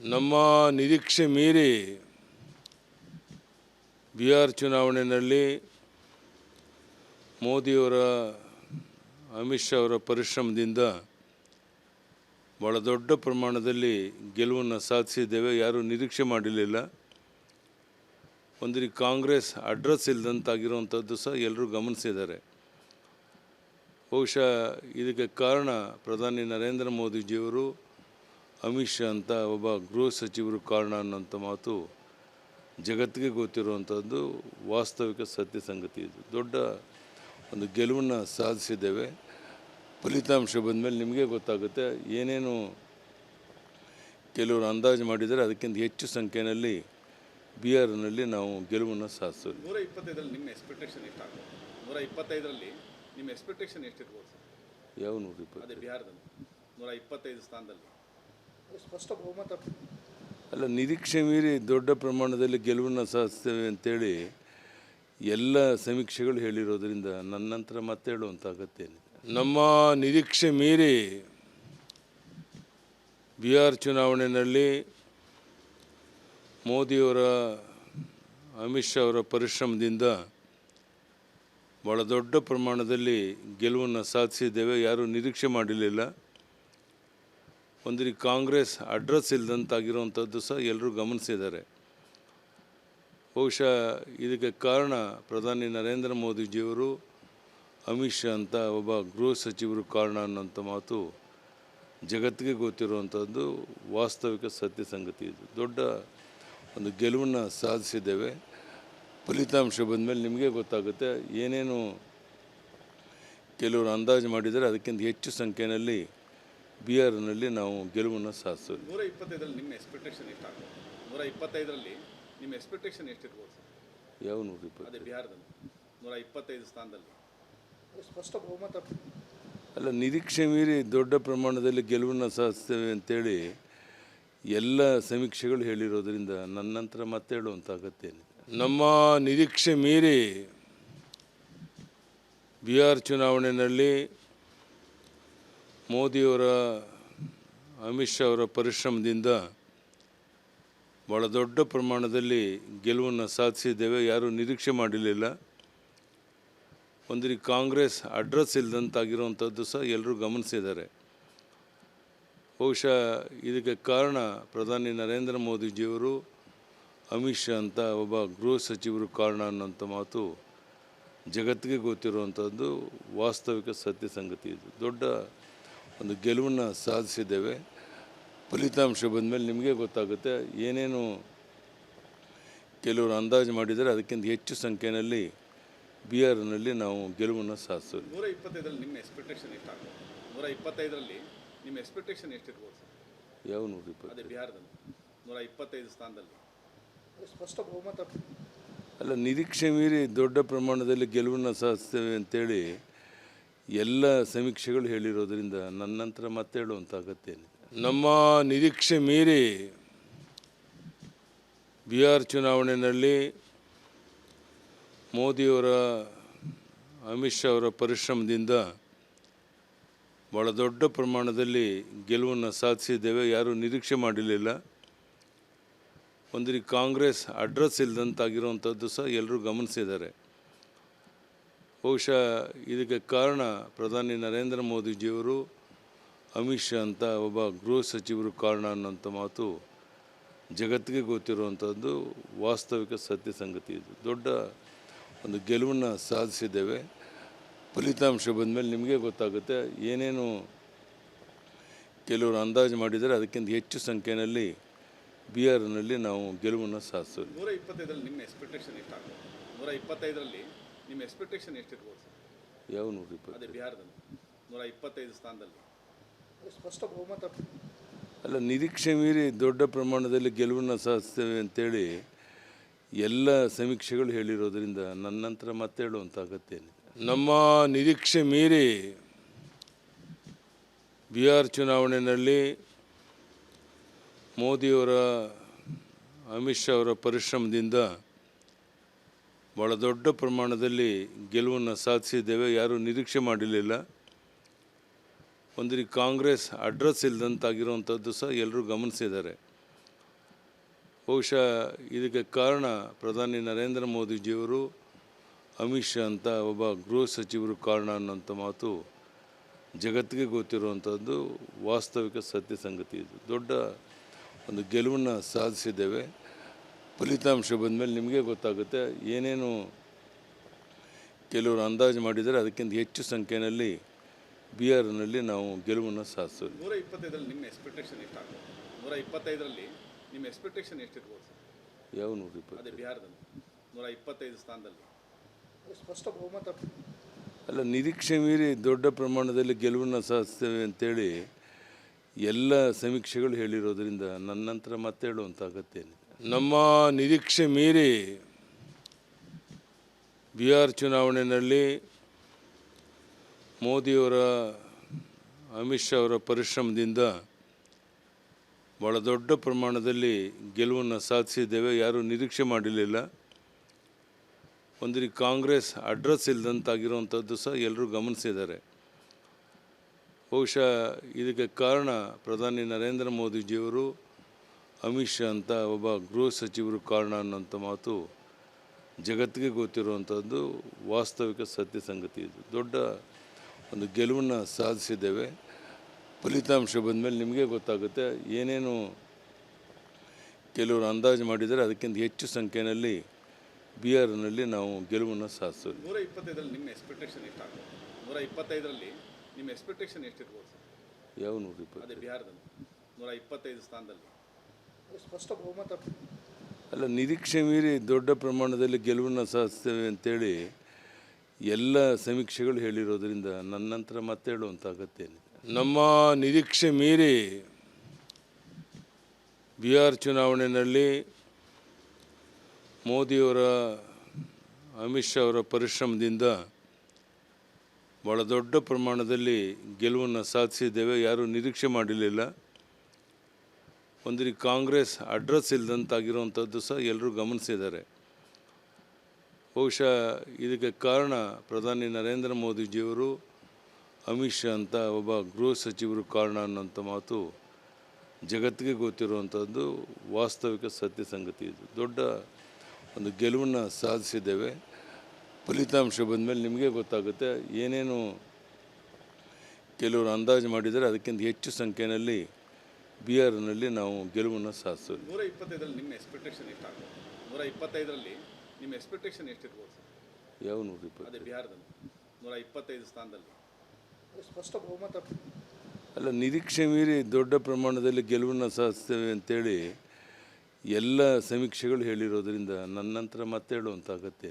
ನಮ್ಮ ನಿರೀಕ್ಷೆ ಮೀರಿ ಬಿಹಾರ್ ಚುನಾವಣೆಯಲ್ಲಿ ಮೋದಿಯವರ, ಅಮಿತ್ ಶಾ ಅವರ ಪರಿಶ್ರಮದಿಂದ ಭಾಳ ದೊಡ್ಡ ಪ್ರಮಾಣದಲ್ಲಿ ಗೆಲುವನ್ನು ಸಾಧಿಸಿದ್ದೇವೆ. ಯಾರೂ ನಿರೀಕ್ಷೆ ಮಾಡಿರಲಿಲ್ಲ. ಒಂದು ಕಾಂಗ್ರೆಸ್ ಅಡ್ರೆಸ್ ಇಲ್ಲದಂತಾಗಿರುವಂಥದ್ದು ಸಹ ಎಲ್ಲರೂ ಗಮನಿಸಿದ್ದಾರೆ. ಬಹುಶಃ ಇದಕ್ಕೆ ಕಾರಣ ಪ್ರಧಾನಿ ನರೇಂದ್ರ ಮೋದಿಜಿಯವರು ಅಮಿತ್ ಶಾ ಅಂತ ಒಬ್ಬ ಗೃಹ ಸಚಿವರು ಕಾರಣ ಅನ್ನೋಂಥ ಮಾತು ಜಗತ್ತಿಗೆ ಗೊತ್ತಿರುವಂಥದ್ದು ವಾಸ್ತವಿಕ ಸತ್ಯ ಸಂಗತಿ ಇದು. ದೊಡ್ಡ ಒಂದು ಗೆಲುವನ್ನು ಸಾಧಿಸಿದ್ದೇವೆ. ಫಲಿತಾಂಶ ಬಂದಮೇಲೆ ನಿಮಗೆ ಗೊತ್ತಾಗುತ್ತೆ. ಏನೇನು ಕೆಲವರು ಅಂದಾಜು ಮಾಡಿದರೆ ಅದಕ್ಕಿಂತ ಹೆಚ್ಚು ಸಂಖ್ಯೆಯಲ್ಲಿ ಬಿ ಆರ್ನಲ್ಲಿ ನಾವು ಗೆಲುವನ್ನು ಸಾಧಿಸ್ತೀವಿ ನೂರ ಇಪ್ಪತ್ತೈದರಲ್ಲಿ ನಿಮ್ಮ ಎಕ್ಸ್ಪೆಕ್ಟೇಷನ್ ಎಷ್ಟಾಗ್ಬೋದು? ನೂರ ಇಪ್ಪತ್ತೈದರಲ್ಲಿ ನಿಮ್ಮ ಎಕ್ಸ್ಪೆಕ್ಟೇಷನ್ ಎಷ್ಟಿರ್ಬೋದು ಯಾವ ನೂರ ಇಪ್ಪತ್ತು ಬಿಹಾರದಲ್ಲಿ. ನೂರ ಇಪ್ಪತ್ತೈದು ಸ್ಥಾನದಲ್ಲಿ. ಸ್ಪಷ್ಟ ಬಹುಮತ ಅಲ್ಲ, ನಿರೀಕ್ಷೆ ಮೀರಿ ದೊಡ್ಡ ಪ್ರಮಾಣದಲ್ಲಿ ಗೆಲುವನ್ನು ಸಾಧಿಸ್ತೇವೆ ಅಂತೇಳಿ ಎಲ್ಲ ಸಮೀಕ್ಷೆಗಳು ಹೇಳಿರೋದ್ರಿಂದ ನನ್ನ ನಂತರ ಮತ್ತೆ ಹೇಳುವಂಥ ಅಗತ್ಯ ಏನಿದೆ ನಮ್ಮ ನಿರೀಕ್ಷೆ ಮೀರಿ ಬಿಹಾರ್ ಚುನಾವಣೆಯಲ್ಲಿ ಮೋದಿಯವರ, ಅಮಿತ್ ಶಾ ಅವರ ಪರಿಶ್ರಮದಿಂದ ಭಾಳ ದೊಡ್ಡ ಪ್ರಮಾಣದಲ್ಲಿ ಗೆಲುವನ್ನು ಸಾಧಿಸಿದ್ದೇವೆ. ಯಾರೂ ನಿರೀಕ್ಷೆ ಮಾಡಿರಲಿಲ್ಲ. ಒಂದು ರೀತಿ ಕಾಂಗ್ರೆಸ್ ಅಡ್ರೆಸ್ ಇಲ್ಲದಂತಾಗಿರುವಂಥದ್ದು ಸಹ ಎಲ್ಲರೂ ಗಮನಿಸಿದ್ದಾರೆ. ಬಹುಶಃ ಇದಕ್ಕೆ ಕಾರಣ ಪ್ರಧಾನಿ ನರೇಂದ್ರ ಮೋದಿಜಿಯವರು, ಅಮಿತ್ ಶಾ ಅಂತ ಒಬ್ಬ ಗೃಹ ಸಚಿವರು ಕಾರಣ ಅನ್ನೋಂಥ ಮಾತು ಜಗತ್ತಿಗೆ ಗೊತ್ತಿರುವಂಥದ್ದು ವಾಸ್ತವಿಕ ಸತ್ಯ ಸಂಗತಿ ಇದು. ದೊಡ್ಡ ಒಂದು ಗೆಲುವನ್ನು ಸಾಧಿಸಿದ್ದೇವೆ. ಫಲಿತಾಂಶ ಬಂದಮೇಲೆ ನಿಮಗೆ ಗೊತ್ತಾಗುತ್ತೆ ಏನೇನು ಕೆಲವರು ಅಂದಾಜು ಮಾಡಿದರೆ ಅದಕ್ಕಿಂತ ಹೆಚ್ಚು ಸಂಖ್ಯೆಯಲ್ಲಿ ಬಿಹಾರ್ನಲ್ಲಿ ನಾವು ಗೆಲುವನ್ನು ಸಾಧಿಸ್ತೀವಿ ನೂರ ಇಪ್ಪತ್ತೈದರಲ್ಲಿ ನಿಮ್ಮ ಎಕ್ಸ್ಪೆಕ್ಟೇಷನ್ ಎಷ್ಟಾಗುತ್ತೆ? ನೂರ ಇಪ್ಪತ್ತೈದರಲ್ಲಿ ನಿಮ್ಮ ಎಕ್ಸ್ಪೆಕ್ಟೇಷನ್ ಎಷ್ಟಿರ್ಬೋದು? ಸರ್ ಯಾವ ನೂರ ಇಪ್ಪತ್ತು ಅದೇ ಬಿಹಾರದಲ್ಲಿ. ನೂರ ಇಪ್ಪತ್ತೈದು ಸ್ಥಾನದಲ್ಲಿ ಸ್ಪಷ್ಟ ಬಹುಮತ. ಅಲ್ಲ ನಿರೀಕ್ಷೆ ಮೀರಿ ದೊಡ್ಡ ಪ್ರಮಾಣದಲ್ಲಿ ಗೆಲುವನ್ನು ಸಾಧಿಸ್ತೇವೆ ಅಂತೇಳಿ ಎಲ್ಲ ಸಮೀಕ್ಷೆಗಳು ಹೇಳಿರೋದ್ರಿಂದ ನನ್ನ ನಂತರ ಮತ್ತೆ ಹೇಳುವಂಥ ಅಗತ್ಯ ಏನಿದೆ ನಮ್ಮ ನಿರೀಕ್ಷೆ ಮೀರಿ ಬಿಹಾರ್ ಚುನಾವಣೆಯಲ್ಲಿ ಮೋದಿಯವರ, ಅಮಿತ್ ಶಾ ಅವರ ಪರಿಶ್ರಮದಿಂದ ಭಾಳ ದೊಡ್ಡ ಪ್ರಮಾಣದಲ್ಲಿ ಗೆಲುವನ್ನು ಸಾಧಿಸಿದ್ದೇವೆ. ಯಾರೂ ನಿರೀಕ್ಷೆ ಮಾಡಿರಲಿಲ್ಲ. ಒಂದಿರಿ ಕಾಂಗ್ರೆಸ್ ಅಡ್ರೆಸ್ ಇಲ್ಲದಂತಾಗಿರುವಂಥದ್ದು ಸಹ ಎಲ್ಲರೂ ಗಮನಿಸಿದ್ದಾರೆ. ಬಹುಶಃ ಇದಕ್ಕೆ ಕಾರಣ ಪ್ರಧಾನಿ ನರೇಂದ್ರ ಮೋದಿಜಿಯವರು, ಅಮಿತ್ ಶಾ ಅಂತ ಒಬ್ಬ ಗೃಹ ಸಚಿವರು ಕಾರಣ ಅನ್ನೋಂಥ ಮಾತು ಜಗತ್ತಿಗೆ ಗೊತ್ತಿರುವಂಥದ್ದು ವಾಸ್ತವಿಕ ಸತ್ಯ ಸಂಗತಿ ಇದು. ದೊಡ್ಡ ಒಂದು ಗೆಲುವನ್ನು ಸಾಧಿಸಿದ್ದೇವೆ. ಫಲಿತಾಂಶ ಬಂದಮೇಲೆ ನಿಮಗೆ ಗೊತ್ತಾಗುತ್ತೆ ಏನೇನು ಕೆಲವರು ಅಂದಾಜು ಮಾಡಿದರೆ ಅದಕ್ಕಿಂತ ಹೆಚ್ಚು ಸಂಖ್ಯೆಯಲ್ಲಿ ಬಿಹಾರ್ನಲ್ಲಿ ನಾವು ಗೆಲುವನ್ನು ಸಾಧಿಸ್ತೀವಿ ನೂರ ಇಪ್ಪತ್ತೈದರಲ್ಲಿ ನಿಮ್ಮ ಎಕ್ಸ್ಪೆಕ್ಟೇಷನ್ ಎಷ್ಟಾಗ್ಬೋದು? ನೂರ ಇಪ್ಪತ್ತೈದರಲ್ಲಿ ನಿಮ್ಮ ಎಕ್ಸ್ಪೆಕ್ಟೇಷನ್ ಎಷ್ಟಿರ್ಬೋದು ಸರ್? ಯಾವ ನೂರ ಇಪ್ಪತ್ತು ಅದೇ ಬಿಹಾರದಲ್ಲಿ ನೂರ ಇಪ್ಪತ್ತೈದು ಸ್ಥಾನದಲ್ಲಿ ಸ್ಪಷ್ಟ ಬಹುಮತ. ಅಲ್ಲ ನಿರೀಕ್ಷೆ ಮೀರಿ ದೊಡ್ಡ ಪ್ರಮಾಣದಲ್ಲಿ ಗೆಲುವನ್ನು ಸಾಧಿಸ್ತೇವೆ ಅಂತೇಳಿ ಎಲ್ಲ ಸಮೀಕ್ಷೆಗಳು ಹೇಳಿರೋದರಿಂದ ನನ್ನ ನಂತರ ಮತ್ತೆ ಹೇಳುವಂಥ ನಮ್ಮ ನಿರೀಕ್ಷೆ ಮೀರಿ ಬಿಹಾರ್ ಚುನಾವಣೆಯಲ್ಲಿ ಮೋದಿಯವರ, ಅಮಿತ್ ಶಾ ಅವರ ಪರಿಶ್ರಮದಿಂದ ಭಾಳ ದೊಡ್ಡ ಪ್ರಮಾಣದಲ್ಲಿ ಗೆಲುವನ್ನು ಸಾಧಿಸಿದ್ದೇವೆ. ಯಾರೂ ನಿರೀಕ್ಷೆ ಮಾಡಿರಲಿಲ್ಲ. ಒಂದು ಕಾಂಗ್ರೆಸ್ ಅಡ್ರೆಸ್ ಇಲ್ಲದಂತಾಗಿರುವಂಥದ್ದು ಸಹ ಎಲ್ಲರೂ ಗಮನಿಸಿದ್ದಾರೆ. ಬಹುಶಃ ಇದಕ್ಕೆ ಕಾರಣ ಪ್ರಧಾನಿ ನರೇಂದ್ರ ಮೋದಿಜಿಯವರು ಅಮಿತ್ ಶಾ ಅಂತ ಒಬ್ಬ ಗೃಹ ಸಚಿವರು ಕಾರಣ ಅನ್ನೋಂಥ ಮಾತು ಜಗತ್ತಿಗೆ ಗೊತ್ತಿರುವಂಥದ್ದು ವಾಸ್ತವಿಕ ಸತ್ಯ ಸಂಗತಿ ಇದು. ದೊಡ್ಡ ಒಂದು ಗೆಲುವನ್ನು ಸಾಧಿಸಿದ್ದೇವೆ. ಫಲಿತಾಂಶ ಬಂದಮೇಲೆ ನಿಮಗೆ ಗೊತ್ತಾಗುತ್ತೆ ಏನೇನು ಕೆಲವರು ಅಂದಾಜು ಮಾಡಿದರೆ ಅದಕ್ಕಿಂತ ಹೆಚ್ಚು ಸಂಖ್ಯೆಯಲ್ಲಿ ಬಿಹಾರ್ನಲ್ಲಿ ನಾವು ಗೆಲುವನ್ನು ಸಾಧಿಸ್ತೀವಿ ನೂರ ಇಪ್ಪತ್ತೈದರಲ್ಲಿ ನಿಮ್ಮ ಎಕ್ಸ್ಪೆಕ್ಟೇಷನ್ ಇಷ್ಟ ನೂರ ಇಪ್ಪತ್ತೈದರಲ್ಲಿ ನಿಮ್ಮ ಎಕ್ಸ್ಪೆಕ್ಟೇಷನ್ ಎಷ್ಟಿರ್ಬೋದು? ಸರ್ ಯಾವ ನೂರ ಇಪ್ಪತ್ತು. ಅದೇ ಬಿಹಾರದಲ್ಲಿ ನೂರ ಇಪ್ಪತ್ತೈದು ಸ್ಥಾನದಲ್ಲಿ. ಸ್ಪಷ್ಟ ಬಹುಮತ. ಅಲ್ಲ ನಿರೀಕ್ಷೆ ಮೀರಿ ದೊಡ್ಡ ಪ್ರಮಾಣದಲ್ಲಿ ಗೆಲುವನ್ನು ಸಾಧಿಸ್ತೇವೆ ಅಂತೇಳಿ ಎಲ್ಲ ಸಮೀಕ್ಷೆಗಳು ಹೇಳಿರೋದ್ರಿಂದ ನನ್ನ ನಂತರ ಮತ್ತೆ ಹೇಳುವಂಥ ಅಗತ್ಯ ಏನಿದೆ ನಮ್ಮ ನಿರೀಕ್ಷೆ ಮೀರಿ ಬಿಹಾರ್ ಚುನಾವಣೆಯಲ್ಲಿ ಮೋದಿಯವರ ಅಮಿತ್ ಶಾ ಅವರ ಪರಿಶ್ರಮದಿಂದ ಭಾಳ ದೊಡ್ಡ ಪ್ರಮಾಣದಲ್ಲಿ ಗೆಲುವನ್ನು ಸಾಧಿಸಿದ್ದೇವೆ. ಯಾರೂ ನಿರೀಕ್ಷೆ ಮಾಡಿರಲಿಲ್ಲ. ಒಂದಿರಿ ಕಾಂಗ್ರೆಸ್ ಅಡ್ರೆಸ್ ಇಲ್ಲದಂತಾಗಿರುವಂಥದ್ದು ಸಹ ಎಲ್ಲರೂ ಗಮನಿಸಿದ್ದಾರೆ. ಬಹುಶಃ ಇದಕ್ಕೆ ಕಾರಣ ಪ್ರಧಾನಿ ನರೇಂದ್ರ ಮೋದಿಜಿಯವರು, ಅಮಿತ್ ಶಾ ಅಂತ ಒಬ್ಬ ಗೃಹ ಸಚಿವರು ಕಾರಣ ಅನ್ನೋಂಥ ಮಾತು ಜಗತ್ತಿಗೆ ಗೊತ್ತಿರುವಂಥದ್ದು ವಾಸ್ತವಿಕ ಸತ್ಯ ಸಂಗತಿ ಇದು. ದೊಡ್ಡ ಒಂದು ಗೆಲುವನ್ನು ಸಾಧಿಸಿದ್ದೇವೆ. ಫಲಿತಾಂಶ ಬಂದಮೇಲೆ ನಿಮಗೆ ಗೊತ್ತಾಗುತ್ತೆ ಏನೇನು ಕೆಲವರು ಅಂದಾಜು ಮಾಡಿದರೆ ಅದಕ್ಕಿಂತ ಹೆಚ್ಚು ಸಂಖ್ಯೆಯಲ್ಲಿ ಬಿಹಾರ್ನಲ್ಲಿ ನಾವು ಗೆಲುವನ್ನು ಸಾಧಿಸೋದು. ನೂರ ಇಪ್ಪತ್ತೈದರಲ್ಲಿ ನಿಮ್ಮ ಎಕ್ಸ್ಪೆಕ್ಟೇಷನ್ ಎಷ್ಟಾಗ್ಬೋದು ನೂರ ಇಪ್ಪತ್ತೈದರಲ್ಲಿ ನಿಮ್ಮ ಎಕ್ಸ್ಪೆಕ್ಟೇಷನ್ ಎಷ್ಟಿರ್ಬೋದು ಸರ್? ಯಾವ ನೂರ ಇಪ್ಪತ್ತು ಅದೇ ಬಿಹಾರದಲ್ಲಿ. ನೂರ ಇಪ್ಪತ್ತೈದು ಸ್ಥಾನದಲ್ಲಿ. ಸ್ಪಷ್ಟ ಬಹುಮತ. ಅಲ್ಲ ನಿರೀಕ್ಷೆ ಮೀರಿ ದೊಡ್ಡ ಪ್ರಮಾಣದಲ್ಲಿ ಗೆಲುವನ್ನು ಸಾಧಿಸ್ತೇವೆ ಅಂತೇಳಿ ಎಲ್ಲ ಸಮೀಕ್ಷೆಗಳು ಹೇಳಿರೋದರಿಂದ ನನ್ನ ನಂತರ ಮತ್ತೆ ಹೇಳುವಂಥ ಅಗತ್ಯ ನಮ್ಮ ನಿರೀಕ್ಷೆ ಮೀರಿ ಬಿಹಾರ್ ಚುನಾವಣೆಯಲ್ಲಿ ಮೋದಿಯವರ, ಅಮಿತ್ ಶಾ ಅವರ ಪರಿಶ್ರಮದಿಂದ ಭಾಳ ದೊಡ್ಡ ಪ್ರಮಾಣದಲ್ಲಿ ಗೆಲುವನ್ನು ಸಾಧಿಸಿದ್ದೇವೆ. ಯಾರೂ ನಿರೀಕ್ಷೆ ಮಾಡಿರಲಿಲ್ಲ. ಒಂದು ಕಾಂಗ್ರೆಸ್ ಅಡ್ರೆಸ್ ಇಲ್ಲದಂತಾಗಿರುವಂಥದ್ದು ಸಹ ಎಲ್ಲರೂ ಗಮನಿಸಿದ್ದಾರೆ. ಬಹುಶಃ ಇದಕ್ಕೆ ಕಾರಣ ಪ್ರಧಾನಿ ನರೇಂದ್ರ ಮೋದಿಜಿಯವರು ಅಮಿತ್ ಶಾ ಅಂತ ಒಬ್ಬ ಗೃಹ ಸಚಿವರು ಕಾರಣ ಅನ್ನೋಂಥ ಮಾತು ಜಗತ್ತಿಗೆ ಗೊತ್ತಿರುವಂಥದ್ದು ವಾಸ್ತವಿಕ ಸತ್ಯ ಸಂಗತಿ ಇದು. ದೊಡ್ಡ ಒಂದು ಗೆಲುವನ್ನು ಸಾಧಿಸಿದ್ದೇವೆ. ಫಲಿತಾಂಶ ಬಂದಮೇಲೆ ನಿಮಗೆ ಗೊತ್ತಾಗುತ್ತೆ ಏನೇನು ಕೆಲವರು ಅಂದಾಜು ಮಾಡಿದರೆ ಅದಕ್ಕಿಂತ ಹೆಚ್ಚು ಸಂಖ್ಯೆಯಲ್ಲಿ ಬಿ ಆರ್ನಲ್ಲಿ ನಾವು ಗೆಲುವನ್ನು ಸಾಧಿಸೋದು. ನೂರ ಇಪ್ಪತ್ತೈದರಲ್ಲಿ ನಿಮ್ಮ ಎಕ್ಸ್ಪೆಕ್ಟೇಷನ್ ಎಷ್ಟಾಗ್ಬೋದು ನೂರ ಇಪ್ಪತ್ತೈದರಲ್ಲಿ ನಿಮ್ಮ ಎಕ್ಸ್ಪೆಕ್ಟೇಷನ್ ಎಷ್ಟಿರ್ಬೋದು ಸರ್? ಯಾವ ನೂರ ಇಪ್ಪತ್ತು ಬಿಹಾರದಲ್ಲಿ. ನೂರ ಇಪ್ಪತ್ತೈದು ಸ್ಥಾನದಲ್ಲಿ. ಸ್ಪಷ್ಟ ಬಹುಮತ ಅಲ್ಲ, ನಿರೀಕ್ಷೆ ಮೀರಿ ದೊಡ್ಡ ಪ್ರಮಾಣದಲ್ಲಿ ಗೆಲುವನ್ನು ಸಾಧಿಸ್ತೇವೆ ಅಂತೇಳಿ ಎಲ್ಲ ಸಮೀಕ್ಷೆಗಳು ಹೇಳಿರೋದ್ರಿಂದ ನನ್ನ ನಂತರ ಮತ್ತೆ ಹೇಳುವಂಥ ಅಗತ್ಯ ಏನಿದೆ ನಮ್ಮ ನಿರೀಕ್ಷೆ ಮೀರಿ ಬಿಹಾರ್ ಚುನಾವಣೆಯಲ್ಲಿ ಮೋದಿಯವರ, ಅಮಿತ್ ಶಾ ಅವರ ಪರಿಶ್ರಮದಿಂದ ಭಾಳ ದೊಡ್ಡ ಪ್ರಮಾಣದಲ್ಲಿ ಗೆಲುವನ್ನು ಸಾಧಿಸಿದ್ದೇವೆ. ಯಾರೂ ನಿರೀಕ್ಷೆ ಮಾಡಿರಲಿಲ್ಲ. ಒಂದು ಕಾಂಗ್ರೆಸ್ ಅಡ್ರೆಸ್ ಇಲ್ಲದಂತಾಗಿರುವಂಥದ್ದು ಸಹ ಎಲ್ಲರೂ ಗಮನಿಸಿದ್ದಾರೆ. ಬಹುಶಃ ಇದಕ್ಕೆ ಕಾರಣ ಪ್ರಧಾನಿ ನರೇಂದ್ರ ಮೋದಿಜಿಯವರು, ಅಮಿತ್ ಶಾ ಅಂತ ಒಬ್ಬ ಗೃಹ ಸಚಿವರು ಕಾರಣ ಅನ್ನೋಂಥ ಮಾತು ಜಗತ್ತಿಗೆ ಗೊತ್ತಿರುವಂಥದ್ದು ವಾಸ್ತವಿಕ ಸತ್ಯ ಸಂಗತಿ ಇದು. ದೊಡ್ಡ ಒಂದು ಗೆಲುವನ್ನು ಸಾಧಿಸಿದ್ದೇವೆ. ಫಲಿತಾಂಶ ಬಂದಮೇಲೆ ನಿಮಗೆ ಗೊತ್ತಾಗುತ್ತೆ ಏನೇನು ಕೆಲವರು ಅಂದಾಜು ಮಾಡಿದರೆ ಅದಕ್ಕಿಂತ ಹೆಚ್ಚು ಸಂಖ್ಯೆಯಲ್ಲಿ ಬಿಹಾರ್ನಲ್ಲಿ ನಾವು ಗೆಲುವನ್ನು ಸಾಧಿಸ್ತೀವಿ ನೂರ ಇಪ್ಪತ್ತೈದರಲ್ಲಿ ನಿಮ್ಮ ಎಕ್ಸ್ಪೆಕ್ಟೇಷನ್ ಎಷ್ಟಾಗುತ್ತೆ? ನೂರ ಇಪ್ಪತ್ತೈದರಲ್ಲಿ ನಿಮ್ಮ ಎಕ್ಸ್ಪೆಕ್ಟೇಷನ್ ಎಷ್ಟಿರ್ಬೋದು? ಸರ್ ಯಾವ ನೂರ ಇಪ್ಪತ್ತು ಅದೇ ಬಿಹಾರದಲ್ಲಿ. ನೂರ ಇಪ್ಪತ್ತೈದು ಸ್ಥಾನದಲ್ಲಿ ಸ್ಪಷ್ಟ ಬಹುಮತ. ಅಲ್ಲ ನಿರೀಕ್ಷೆ ಮೀರಿ ದೊಡ್ಡ ಪ್ರಮಾಣದಲ್ಲಿ ಗೆಲುವನ್ನು ಸಾಧಿಸ್ತೇವೆ ಅಂತೇಳಿ ಎಲ್ಲ ಸಮೀಕ್ಷೆಗಳು ಹೇಳಿರೋದ್ರಿಂದ ನನ್ನ ನಂತರ ಮತ್ತೆ ಹೇಳುವಂಥ ಅಗತ್ಯ